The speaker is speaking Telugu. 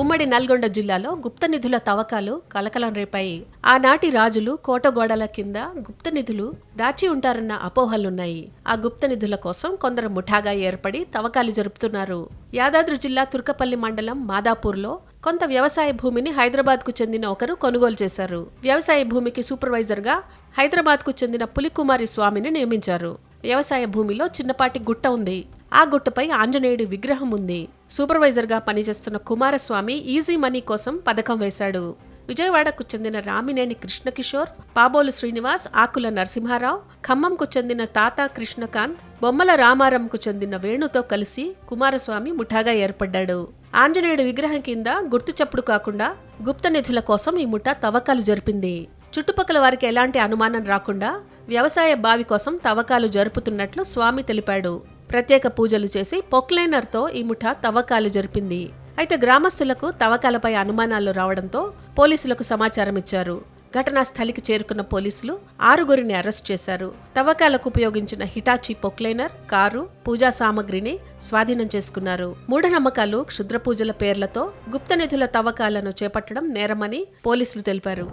ఉమ్మడి నల్గొండ జిల్లాలో గుప్త నిధుల తవ్వకాలు కలకలం రేపాయి ఆనాటి రాజులు కోటగోడల కింద గుప్త నిధులు దాచి ఉంటారన్న అపోహలున్నాయి. ఆ గుప్త నిధుల కోసం కొందరు ముఠాగా ఏర్పడి తవ్వకాలు జరుపుతున్నారు. యాదాద్రి జిల్లా తుర్కపల్లి మండలం మాదాపూర్లో కొంత వ్యవసాయ భూమిని హైదరాబాద్కు చెందిన ఒకరు కొనుగోలు చేశారు. వ్యవసాయ భూమికి సూపర్వైజర్గా హైదరాబాద్కు చెందిన పులికుమారి స్వామిని నియమించారు. వ్యవసాయ భూమిలో చిన్నపాటి గుట్ట ఉంది. ఆ గుట్టపై ఆంజనేయుడి విగ్రహం ఉంది. సూపర్వైజర్గా పనిచేస్తున్న కుమారస్వామి ఈజీ మనీ కోసం పథకం వేశాడు. విజయవాడకు చెందిన రామినేని కృష్ణకిషోర్ పాబోలు శ్రీనివాస్ ఆకుల నరసింహారావు ఖమ్మంకు చెందిన తాత కృష్ణకాంత్ బొమ్మల రామారంకు చెందిన వేణుతో కలిసి కుమారస్వామి ముఠాగా ఏర్పడ్డాడు. ఆంజనేయుడి విగ్రహం కింద గుర్తు చప్పుడు కాకుండా గుప్త నిధుల కోసం ఈ ముఠా తవ్వకాలు జరిపింది. చుట్టుపక్కల వారికి ఎలాంటి అనుమానం రాకుండా వ్యవసాయ బావి కోసం తవ్వకాలు జరుపుతున్నట్లు స్వామి తెలిపాడు. ప్రత్యేక పూజలు చేసి పొక్లైనర్తో ఈ ముఠా తవ్వకాలు జరిపింది. అయితే గ్రామస్తులకు తవ్వకాలపై అనుమానాలు రావడంతో పోలీసులకు సమాచారం ఇచ్చారు. ఘటనా స్థలికి చేరుకున్న పోలీసులు ఆరుగురిని అరెస్ట్ చేశారు. తవ్వకాలకు ఉపయోగించిన హిటాచి పొక్లైనర్ కారు పూజా సామగ్రిని స్వాధీనం చేసుకున్నారు. మూఢనమ్మకాలు క్షుద్ర పూజల పేర్లతో గుప్త నిధుల తవ్వకాలను చేపట్టడం నేరమని పోలీసులు తెలిపారు.